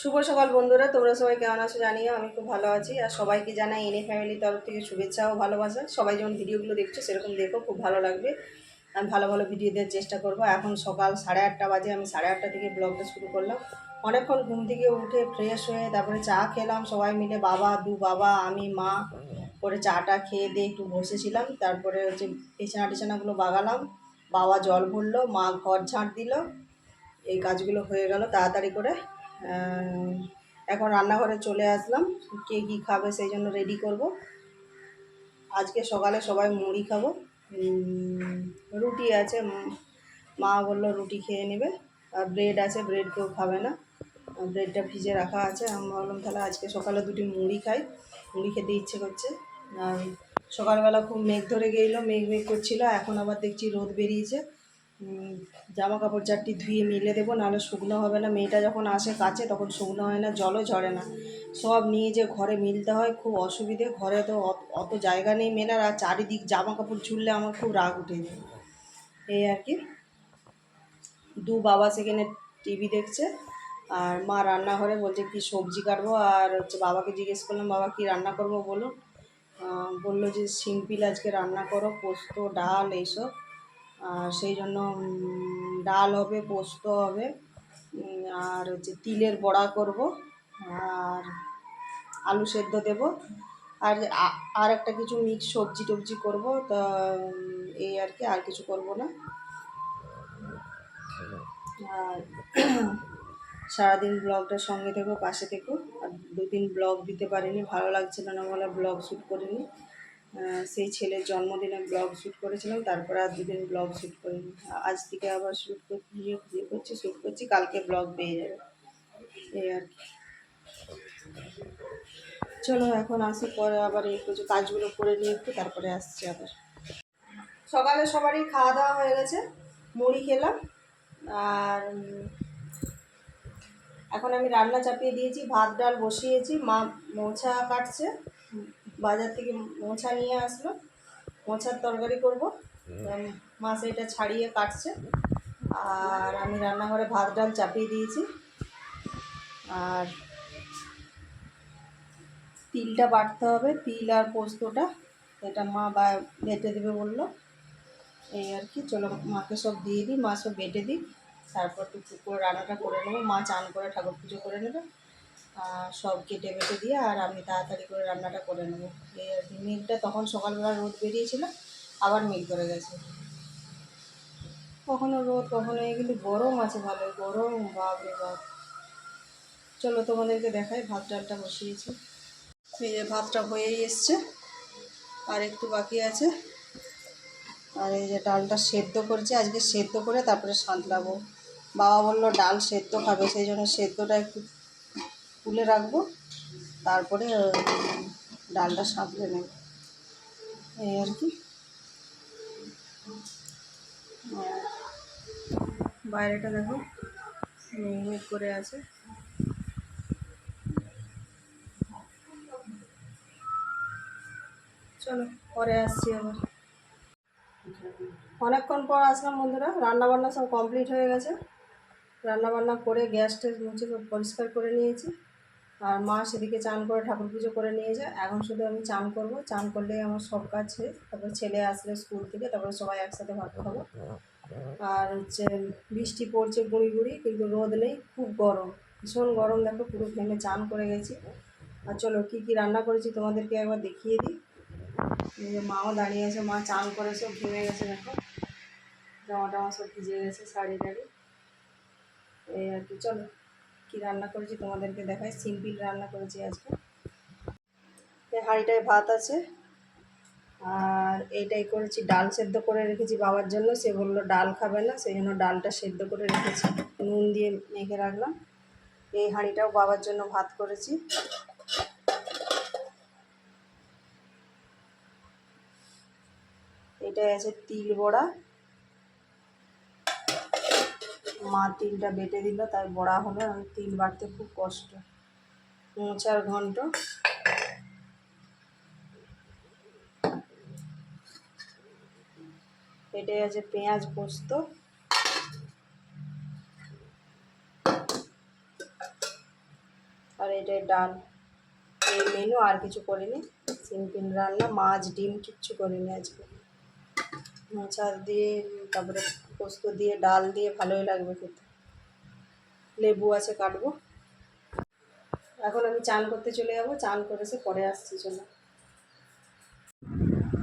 শুভ সকাল বন্ধুরা, তোমরা সবাই কেমন আছো জানিও, আমি খুব ভালো আছি। আর সবাইকে জানাই এনে ফ্যামিলির তরফ থেকে শুভেচ্ছা ও ভালোবাসা। সবাই যেমন ভিডিওগুলো দেখছ, সেরকম দেখো, খুব ভালো লাগবে। আমি ভালো ভালো ভিডিও দেওয়ার চেষ্টা করব। এখন সকাল সাড়ে আটটা বাজে, আমি সাড়ে আটটা থেকে ব্লগটা শুরু করলাম। অনেকক্ষণ ঘুম থেকে উঠে ফ্রেশ হয়ে তারপরে চা খেলাম, সবাই মিলে বাবা, দু বাবা, আমি, মা করে চাটা খেয়ে দিয়ে একটু বসেছিলাম। তারপরে হচ্ছে বিছানা টিছানাগুলো বাগালাম, বাবা জল ভরলো, মা ঘর ঝাঁট দিল, এই কাজগুলো হয়ে গেল তাড়াতাড়ি করে। এখন রান্নাঘরে চলে আসলাম, কে কী খাবে সেই জন্য রেডি করব। আজকে সকালে সবাই মুড়ি খাব। রুটি আছে মা বলল রুটি খেয়ে নেবে। আর ব্রেড আছে ব্রেড কেউ খাবে না। ব্রেডটা ভিজে রাখা আছে। আমি ভাবলাম তাহলে আজকে সকালে দুটি মুড়ি খাই। মুড়ি খেতে ইচ্ছে করছে। আর সকালবেলা খুব মেঘ ধরে গেলো, মেঘ মেঘ করছিল। এখন আবার দেখছি রোদ বেরিয়েছে। জামা কাপড় চারটি ধুয়ে মিলে দেবো, নাহলে শুকনো হবে না। মেয়েটা যখন আসে কাছে, তখন শুকনো হয় না, জলও ঝরে না। সব নিয়ে যে ঘরে মিলতে হয়, খুব অসুবিধে। ঘরে তো অত- জায়গা নেই মেলার, আর চারিদিক জামা কাপড় ঝুললে আমার খুব রাগ উঠে যায়। এই আর কি। দু বাবা সেখানে টিভি দেখছে, আর মা রান্নাঘরে বলছে, কি সবজি কাটবো? আর হচ্ছে বাবাকে জিজ্ঞেস করলাম, বাবা, কি রান্না করব বলুন বলল যে সিম্পিল আজকে রান্না করো, পোস্ত, ডাল, এইসব। আর সেই জন্য ডাল হবে, পোস্ত হবে আর হচ্ছে তিলের বড়া করব, আর আলু সেদ্ধ দেব। আর আর একটা কিছু মিক্স সবজি টবজি করব, তা এই আর কি, আর কিছু করব না। আর সারাদিন ব্লগটার সঙ্গে থেকো, পাশে থেকো। আর দুদিন ব্লগ দিতে পারিনি, ভালো লাগছিল না বলে ব্লগ শ্যুট করিনি। সেই ছেলের জন্মদিনে ব্লগ শ্যুট করেছিলাম, তারপরে আর দুদিন ব্লগ শ্যুট করিনি। আজ থেকে আবার শ্যুট করছি ইয়ে করছি, শ্যুট করছি, কালকে ব্লগ পেয়ে যাবে। এই আর কি। চলো এখন আসি, পরে আবার এই কিছু কাজগুলো করে নিয়ে একটু, তারপরে আসছি আবার। সকালে সবারই খাওয়া দাওয়া হয়ে গেছে, মুড়ি খেলাম, আর এখন আমি রান্না চাপিয়ে দিয়েছি, ভাত, ডাল বসিয়েছি, মা মোছা কাটছে। বাজার থেকে মোছা নিয়ে আসলো। মোছার তরকারি করব। মা সেইটা ছাড়িয়ে কাটছে। আর আমি রান্নাঘরে ভাত, ডাল চাপিয়ে দিয়েছি। আর তিলটা বাটতে হবে। তিল আর পোস্তটা এটা মা বা বেটে দেবে বলল। এই আর কি, চলো মাকে সব দিয়ে দিই, মা সব বেটে দিই তারপর টুকটুক করে রান্নাটা করে নেব। মা চান করে ঠাকুর পুজো করে নেবে। সব কেটে বেটে দিয়ে আর আমি তাড়াতাড়ি করে রান্নাটা করে নেব। এই আর কি মেঘটা তখন সকালবেলা রোদ বেরিয়েছিল, আবার মেঘ করে গেছে। কখনো রোদ, কখনো কিন্তু গরম আছে ভালো। গরম, বাপরে বাপ। চলো তোমাদেরকে দেখাই, ভাত ডালটা বসিয়েছি। এই যে ভাতটা হয়েই এসছে, আর একটু বাকি আছে। আর এই যে ডালটা সেদ্ধ করছি, আজকে সেদ্ধ করে তারপরে সাঁতলাবো। বাবা বলল, ডাল সেদ্ধ খাবে। সেই জন্য সেদ্ধটা একটু তুলে রাখব। তারপরে ডালটা সাঁতলে নেব। এই আর কি। বাইরেটা দেখো মেঘ করে আছে। চলো, পরে আসছি আবার। অনেকক্ষণ পর আসলাম বন্ধুরা, রান্নাবান্না সব কমপ্লিট হয়ে গেছে। রান্নাবান্না করে গ্যাস ট্যাস মুছে পরিষ্কার করে নিয়েছি। আর মা সেদিকে চান করে ঠাকুর পুজো করে নিয়ে যায়। এখন শুধু আমি চান করব। চান করলেই আমার সব কাজ শেষ। তারপরে ছেলে আসলে স্কুল থেকে, তারপরে সবাই একসাথে ভাত খাব। আর হচ্ছে বৃষ্টি পড়ছে গুঁড়ি গুঁড়ি, কিন্তু রোদ নেই, খুব গরম। ভীষণ গরম, দেখো, পুরো ঘেমে চান করে গেছি। আর চলো, কী কী রান্না করেছি তোমাদেরকে একবার দেখিয়ে দিই। মাও দাঁড়িয়ে আছে, মা চান করে সব ঘেমে গেছে, দেখো। জামা টামা সব ভিজে গেছে, শাড়ি টাড়ি। এই আর কি, চলো। কী রান্না করেছি তোমাদেরকে দেখাই। সিম্পল রান্না করেছি আজকে। এই হাঁড়িটায় ভাত আছে। আর এইটাই করেছি, ডাল সেদ্ধ করে রেখেছি বাবার জন্য। সে বলল, ডাল খাবে না। সেই জন্য ডালটা সেদ্ধ করে রেখেছি। নুন দিয়ে মেখে রাখলাম। এই হাঁড়িটাও বাবার জন্য ভাত করেছি। এটাই আছে তিল বড়া। মা তিলটা বেটে দিল তাই বড়া হলো আমি তিল বাটতে খুব কষ্ট। মোচার ঘন্ট। এটাই আছে পেঁয়াজ পোস্ত। আর এটাই ডাল। এই মেনু আর কিছু করিনি। সিম্পল রান্না, মাছ, ডিম, কিচ্ছু করিনি আজকে। মাছ আর দিয়ে, তারপরে পোস্ত দিয়ে, ডাল দিয়ে ভালোই লাগবে খেতে। লেবু আছে কাটবো। এখন আমি চান করতে চলে যাব, চান করে সে পরে আসছি, চলো।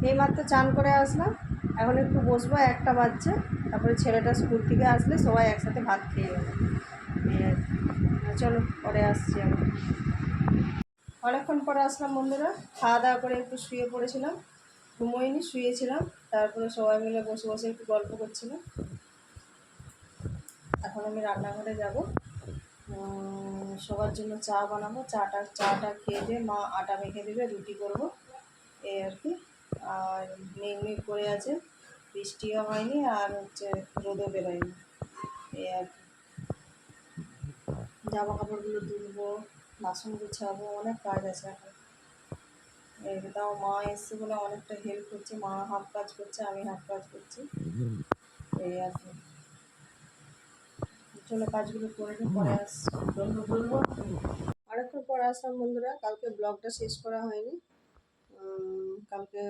এইমাত্র চান করে আসলাম, এখন একটু বসবো, একটা বাজছে। তারপরে ছেলেটা স্কুল থেকে আসলে সবাই একসাথে ভাত খেয়ে যাবে চলো, পরে আসছি আমি অনেকক্ষণ পরে আসলাম বন্ধুরা, খাওয়া দাওয়া করে একটু শুয়ে পড়েছিলাম, ঘুমোইনি, শুয়েছিলাম। তারপরে সবাই মিলে বসে বসে একটু গল্প করছিলাম। এখন আমি রান্নাঘরে যাব। সবার জন্য চা বানাবো। চাটা চাটা খেয়ে দিয়ে মা আটা মেখে দেবে, রুটি করব। এই আর কি। আর মেঘ করে আছে। বৃষ্টিও হয়নি আর হচ্ছে রোদও বেরোয়নি। এই আর কি। জামা কাপড়গুলো ধুলবো বাসন গুছাবো, অনেক কাজ আছে এখন। এই তাও মা এসছে বলে অনেকটা হেল্প করছে, মা হাফ কাজ করছে, আমি হাফ কাজ করছি। এই আর কি। চলো কাজগুলো করে নিই, পরে বলব? অনেকক্ষণ পরে আসলাম বন্ধুরা, কালকে ব্লগটা শেষ করা হয়নি। কালকে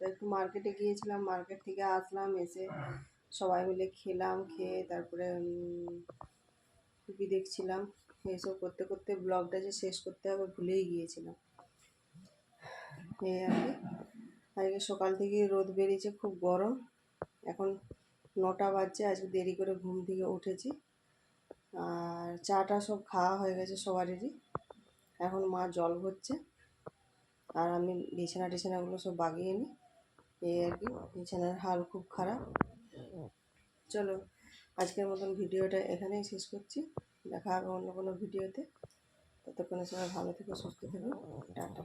একটু মার্কেটে গিয়েছিলাম মার্কেট থেকে আসলাম, এসে সবাই মিলে খেলাম, খেয়ে তারপরে টিভি দেখছিলাম। এইসব করতে করতে ব্লগটা যে শেষ করতে হবে ভুলেই গিয়েছিলাম। এই আর কি। আজকে সকাল থেকে রোদ বেরিয়েছে, খুব গরম। এখন নটা বাজছে, আজকে দেরি করে ঘুম থেকে উঠেছি। আর চাটা সব খাওয়া হয়ে গেছে সবারই। এখন মা জল ভরছে, আর আমি বিছানা টিছানাগুলো সব বাগিয়ে নিই। এই আর কি, বিছানার হাল খুব খারাপ। চলো, আজকের মতন ভিডিওটা এখানেই শেষ করছি। দেখা হবে অন্য কোনো ভিডিওতে। ততক্ষণে সবাই ভালো থেকো, সুস্থ থেকো। টাটা।